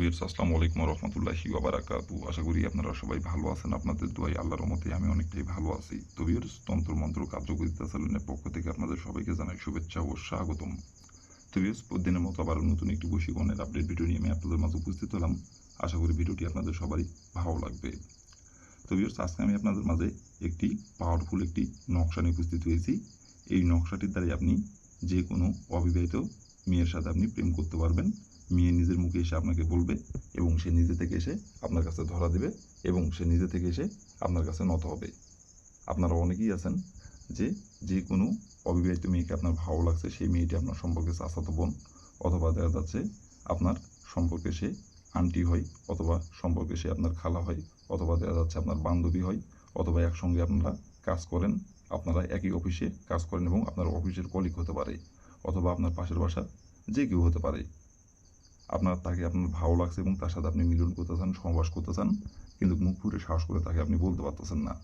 Viewers, আসসালামু আলাইকুম রহমতুল্লাহি ওবারাকাতু আশা করি আপনারা সবাই ভালো আছেন, আপনাদের দোয়াই আল্লাহর মতে আমি অনেকটাই ভালো আছি। তো ভিউয়ার্স তন্ত্র মন্ত্র কার্যকরিতা চ্যানেলের পক্ষ থেকে আপনাদের সবাইকে জানাই শুভেচ্ছা ও স্বাগতম। তো ভিউয়ার্স, প্রতিদিনের মতো আবার নতুন একটি বশীকরণের আপডেট ভিডিও নিয়ে আমি আপনাদের মাঝে উপস্থিত হলাম। আশা করি ভিডিওটি আপনাদের সবারই ভালো লাগবে। তো ভিউয়ার্স, আজকে আমি আপনাদের মাঝে একটি পাওয়ারফুল একটি নকশা নিয়ে উপস্থিত হয়েছি। এই নকশাটির দ্বারাই আপনি যে কোনো অবিবাহিত মেয়ের সাথে আপনি প্রেম করতে পারবেন। মেয়ে নিজের মুখে এসে আপনাকে বলবে এবং সে নিজে থেকে এসে আপনার কাছে ধরা দেবে এবং সে নিজে থেকে এসে আপনার কাছে নত হবে। আপনারা অনেকেই আছেন যে যে কোনো অবিবাহিত মেয়েকে আপনার ভালো লাগছে, সেই মেয়েটি আপনার সম্পর্কে চাচাতো বোন অথবা দেখা যাচ্ছে আপনার সম্পর্কে সে আন্টি হয় অথবা সম্পর্কে সে আপনার খালা হয় অথবা দেখা যাচ্ছে আপনার বান্ধবী হয় অথবা একসঙ্গে আপনারা কাজ করেন, আপনারা একই অফিসে কাজ করেন এবং আপনার অফিসের কলিগ হতে পারে অথবা আপনার পাশের বাসা যে কেউ হতে পারে। আপনার তাকে আপনার ভালো লাগছে এবং তার সাথে আপনি মিলন করতে চান সহবাস করতে চান কিন্তু মুখ ফুটে সাহস করে তাকে আপনি বলতে পারতেছেন না।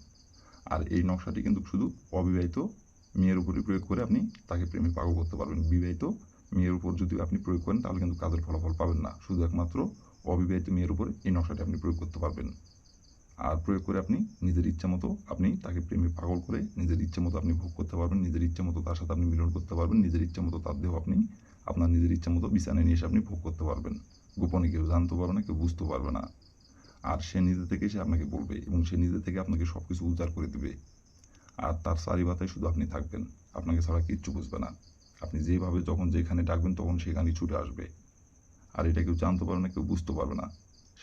আর এই নকশাটি কিন্তু শুধু অবিবাহিত মেয়ের উপরে প্রয়োগ করে আপনি তাকে প্রেমে পাগল করতে পারবেন। বিবাহিত মেয়ের উপর যদি আপনি প্রয়োগ করেন, তাহলে কিন্তু কাজের ফলাফল পাবেন না। শুধু একমাত্র অবিবাহিত মেয়ের উপরে এই নকশাটি আপনি প্রয়োগ করতে পারবেন। আর প্রয়োগ করে আপনি নিজের ইচ্ছা মতো আপনি তাকে প্রেমে পাগল করে নিজের ইচ্ছে মতো আপনি ভোগ করতে পারবেন, নিজের ইচ্ছে মতো তার সাথে আপনি মিলন করতে পারবেন, নিজের ইচ্ছে মতো তার দেহ আপনি আপনার নিজের ইচ্ছা মতো বিছানায় নিয়ে এসে আপনি ভোগ করতে পারবেন। গোপনে কেউ জানতে পারবে না, কেউ বুঝতে পারবে না। আর সে নিজে থেকে সে আপনাকে বলবে এবং সে নিজে থেকে আপনাকে সব কিছু উদ্ধার করে দেবে। আর তার চারিবাতায় শুধু আপনি থাকবেন। আপনাকে ছাড়া কিচ্ছু বুঝবে না। আপনি যেভাবে যখন যেখানে ডাকবেন তখন সেখানেই ছুটে আসবে। আর এটা কেউ জানতে পারবে না, কেউ বুঝতে পারবে না।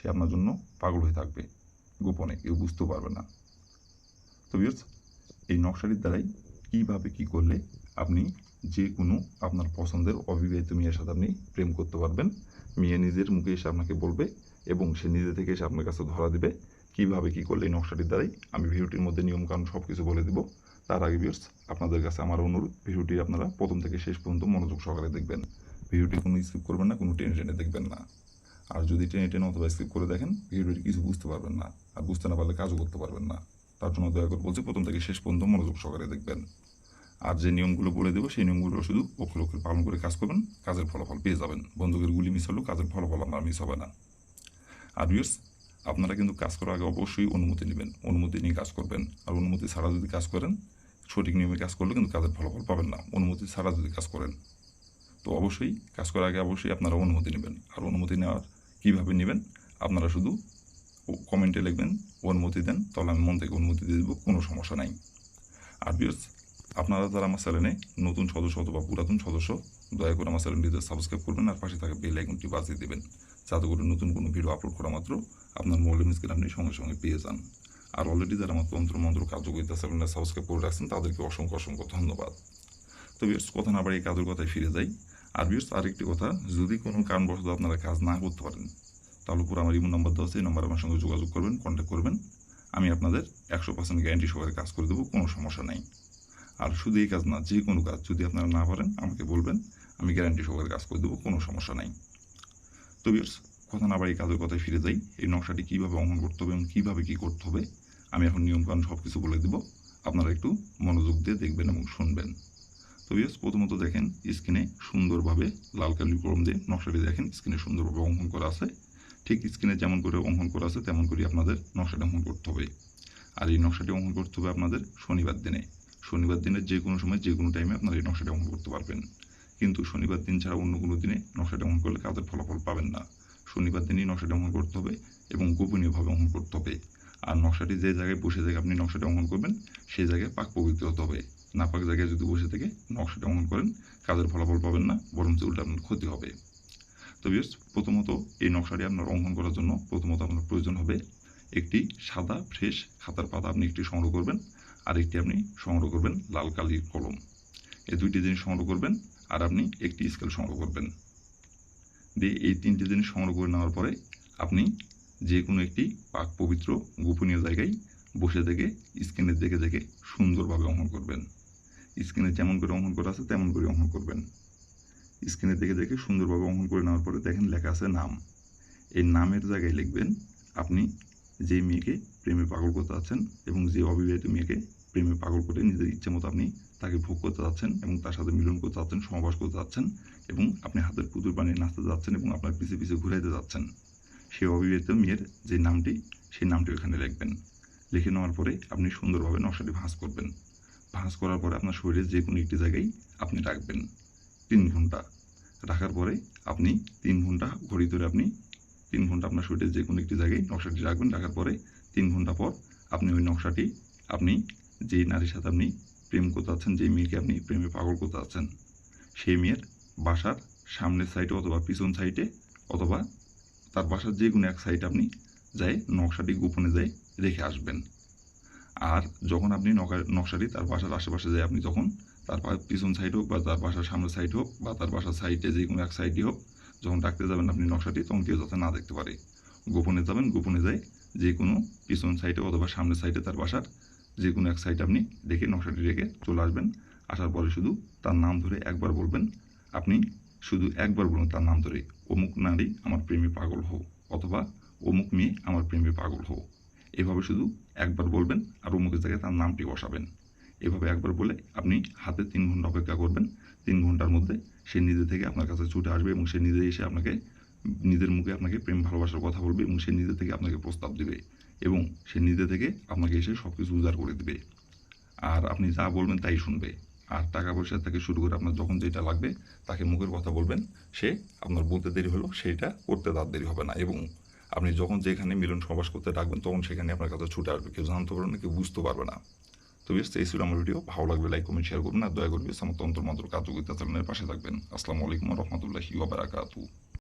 সে আপনার জন্য পাগল হয়ে থাকবে। গোপনে কেউ বুঝতে পারবে না। তো ভিউয়ার্স এই নকশাটির দ্বারাই কীভাবে কী করলে আপনি যে কোনো আপনার পছন্দের অবিবাহিত মেয়ের সাথে আপনি প্রেম করতে পারবেন। মেয়ে নিজের মুখে এসে আপনাকে বলবে এবং সে নিজে থেকে এসে আপনার কাছে ধরা দেবে। কীভাবে কী করলে এই নকশাটির দ্বারাই? আমি ভিডিওটির মধ্যে নিয়মকানুন সব কিছু বলে দেবো। তার আগে ভিউয়ার্স আপনাদের কাছে আমার অনুরোধ, ভিডিওটি আপনারা প্রথম থেকে শেষ পর্যন্ত মনোযোগ সহকারে দেখবেন। ভিডিওটি কোনো স্কিপ করবেন না, কোনো টেনে টেনে দেখবেন না। আর যদি টেনে টেনে অথবা স্কিপ করে দেখেন, ভিডিওটি কিছু বুঝতে পারবেন না। আর বুঝতে না পারলে কাজও করতে পারবেন না। তার জন্য দয়া করে বলছি, প্রথম থেকে শেষ পর্যন্ত মনোযোগ সহকারে দেখবেন। আর যে নিয়মগুলো বলে দেবো, সেই নিয়মগুলো শুধু অক্ষর পালন করে কাজ করবেন, কাজের ফলাফল পেয়ে যাবেন। বন্ধুকের গুলি মিস হলেও কাজের ফলাফল আপনার মিস হবে না। আর ভিউয়ার্স আপনারা কিন্তু কাজ করার আগে অবশ্যই অনুমতি নেবেন। অনুমতি নিয়ে কাজ করবেন। আর অনুমতি ছাড়া যদি কাজ করেন, সঠিক নিয়মে কাজ করলে কিন্তু কাজের ফলাফল পাবেন না। অনুমতি ছাড়া যদি কাজ করেন, তো অবশ্যই কাজ করার আগে অবশ্যই আপনারা অনুমতি নেবেন। আর অনুমতি নেওয়ার কীভাবে নেবেন, আপনারা শুধু কমেন্টে লিখবেন, অনুমতি দেন, তাহলে আমি মন থেকে অনুমতি দিয়ে দেবো, কোনো সমস্যা নাই। আর ভিউয়ার্স আপনারা যারা আমার চ্যানেলে নতুন সদস্য অথবা পুরাতন সদস্য, দয়া করে আমার চ্যানেলটিতে সাবস্ক্রাইব করবেন আর পাশে থাকা বেল আইকনটি বাজিয়ে দেবেন, যাতে করে নতুন কোনো ভিডিও আপলোড করা মাত্র আপনার মোবাইল স্ক্রিন আপনি সঙ্গে সঙ্গে পেয়ে যান। আর অলরেডি যারা আমার তন্ত্র মন্ত্র কার্যকরিতা চ্যানেলটা সাবস্ক্রাইব করে রাখছেন, তাদেরকে অসংখ্য অসংখ্য ধন্যবাদ। তো বিয়ার্স কথা না বাড়ি কাজের কথায় ফিরে যাই। আর বিয়ার্স আরেকটি কথা, যদি কোনো কারণবশত আপনারা কাজ না করতে পারেন, তাহলে পুরো আমার ইমো নাম্বার দেওয়া এই নাম্বার আমার সঙ্গে যোগাযোগ করবেন কন্ট্যাক্ট করবেন। আমি আপনাদের একশো পার্সেন্ট গ্যারান্টি সহকারে কাজ করে দেবো, কোনো সমস্যা নেই। আর শুধু এই কাজ না, যে কোনো কাজ যদি আপনারা না পারেন, আমাকে বলবেন, আমি গ্যারান্টি সহকারে কাজ করে দেবো, কোনো সমস্যা নাই। তো বিয়ার্স কথা না বাড়ি কাজের কথায় ফিরে যাই। এই নকশাটি কীভাবে অঙ্কন করতে হবে এবং কীভাবে কী করতে হবে, আমি এখন নিয়মকানুন সব কিছু বলে দেবো। আপনারা একটু মনোযোগ দিয়ে দেখবেন এবং শুনবেন। তো বিয়ার্স প্রথমত দেখেন স্ক্রিনে সুন্দরভাবে লাল কালি কলম দিয়ে নকশাটি দেখেন। স্ক্রিনে সুন্দরভাবে অঙ্কন করা আছে। ঠিক স্ক্রিনে যেমন করে অঙ্কন করা আছে, তেমন করে আপনাদের নকশাটি অঙ্কন করতে হবে। আর এই নকশাটি অঙ্কন করতে হবে আপনাদের শনিবার দিনে। শনিবার দিনের যে কোনো সময়, যে কোনো টাইমে আপনারা এই নকশাটি অঙ্কন করতে পারবেন। কিন্তু শনিবার দিন ছাড়া অন্য কোনো দিনে নকশাটি অঙ্কন করলে কাজের ফলাফল পাবেন না। শনিবার দিনই নকশাটি অঙ্কন করতে হবে এবং গোপনীয়ভাবে অঙ্কন করতে হবে। আর নকশাটি যে জায়গায় বসে থেকে আপনি নকশাটি অঙ্কন করবেন, সেই জায়গায় পাক পবিত্র হতে হবে। না পাক জায়গায় যদি বসে থেকে নকশাটি অঙ্কন করেন, কাজের ফলাফল পাবেন না বরং উল্টা আপনার ক্ষতি হবে। তো প্রথমত এই নকশাটি আপনার অঙ্কন করার জন্য প্রথমত আপনার প্রয়োজন হবে একটি সাদা ফ্রেশ খাতার পাতা আপনি একটি সংগ্রহ করবেন। আর একটি আপনি সংগ্রহ করবেন লাল কালির কলম। এই দুইটি জিনিস সংগ্রহ করবেন আর আপনি একটি স্কেল সংগ্রহ করবেন। দিয়ে এই তিনটি জিনিস সংগ্রহ করে নেওয়ার পরে আপনি যে কোনো একটি পাক পবিত্র গোপনীয় জায়গায় বসে থেকে স্ক্রিনের দেখে দেখে সুন্দরভাবে অঙ্কন করবেন। স্ক্রিনে যেমন করে অঙ্কন করা আছে তেমন করে অঙ্কন করবেন। স্ক্রিনের দেখে দেখে সুন্দরভাবে অঙ্কন করে নেওয়ার পরে দেখেন লেখা আছে নাম। এই নামের জায়গায় লিখবেন আপনি যে মেয়েকে প্রেমে পাগল করতে যাচ্ছেন এবং যে অবিবাহিত মেয়েকে প্রেমে পাগল করে নিজের ইচ্ছে মতো আপনি তাকে ভোগ করতে যাচ্ছেন এবং তার সাথে মিলন করতে যাচ্ছেন সমাবাস করতে যাচ্ছেন এবং আপনি হাতের পুতুল বানিয়ে নাচতে যাচ্ছেন এবং আপনার পিছিয়ে পিছিয়ে ঘুরাইতে যাচ্ছেন। সেই অবিবাহিত মেয়ের যে নামটি, সেই নামটি ওখানে লিখবেন। লিখে নেওয়ার পরে আপনি সুন্দরভাবে নকশাটি ভাঁজ করবেন। ভাঁজ করার পরে আপনার শরীরের যে কোনো একটি জায়গায় আপনি রাখবেন। তিন ঘণ্টা। রাখার পরে আপনি তিন ঘণ্টা ঘড়ি ধরে আপনি তিন ঘণ্টা আপনার শরীরের যে কোনো একটি জায়গায় নকশাটি রাখবেন, রাখার পরে তিন ঘণ্টা পর আপনি ওই নকশাটি আপনি যেই নারীর সাথে আপনি প্রেম করতে যাচ্ছেন যেই মেয়েকে আপনি প্রেমে পাগল করতে যাচ্ছেন, সেই মেয়ের বাসার সামনের সাইডে অথবা পিছন সাইডে অথবা তার বাসার যে কোনো এক সাইডে আপনি যাই নকশাটি গোপনে যাই রেখে আসবেন। আর যখন আপনি নকশাটি তার বাসার আশেপাশে যায় আপনি যখন তার পিছন সাইড হোক বা তার বাসার সামনের সাইড হোক বা তার বাসার সাইডে যে কোনো এক সাইডই হোক যখন ডাকতে যাবেন, আপনি নকশাটি তখন কেউ যাতে না দেখতে পারে। গোপনে যাবেন, গোপনে যাই, যে কোনো পিছন সাইডে অথবা সামনের সাইডে তার বাসার যে কোনো এক সাইডে আপনি দেখে নকশাটি রেখে চলে আসবেন। আসার পরে শুধু তার নাম ধরে একবার বলবেন, আপনি শুধু একবার বলুন তার নাম ধরে, অমুক নারী আমার প্রেমে পাগল হও, অথবা অমুক মেয়ে আমার প্রেমে পাগল হও। এভাবে শুধু একবার বলবেন আর অমুকের জায়গায় তার নামটি বসাবেন। এভাবে একবার বলে আপনি হাতে তিন ঘণ্টা অপেক্ষা করবেন। তিন ঘণ্টার মধ্যে সে নিজে থেকে আপনার কাছে ছুটে আসবে এবং সে নিজে এসে আপনাকে, নিজের মুখে আপনাকে প্রেম, ভালোবাসার কথা বলবে এবং সে নিজে থেকে আপনাকে প্রস্তাব দেবে এবং সে নিজে থেকে আপনাকে এসে সব কিছু উজাড় করে দেবে। আর আপনি যা বলবেন তাই শুনবে। আর টাকা পয়সা থেকে শুরু করে আপনার যখন যেটা লাগবে, তাকে মুখের কথা বলবেন, সে আপনার বলতে দেরি হলো সেইটা করতে তার দেরি হবে না এবং আপনি যখন যেখানে মিলন সবাস করতে ডাকবেন, তখন সেখানে আপনার কাছে ছুটে আসবে। কেউ জানতে পারবে না, কেউ বুঝতে পারবে না। তো বেশ এই ছিল আমার ভিডিও। ভালো লাগবে লাইক কমেন্ট শেয়ার করুন আর দয়া করবে সমস্ত মাত্র কার্যকরিতা চ্যানেলের পাশে থাকবেন। আসসালামু আলাইকুম রহমতুল্লাহি ওবারাকাতু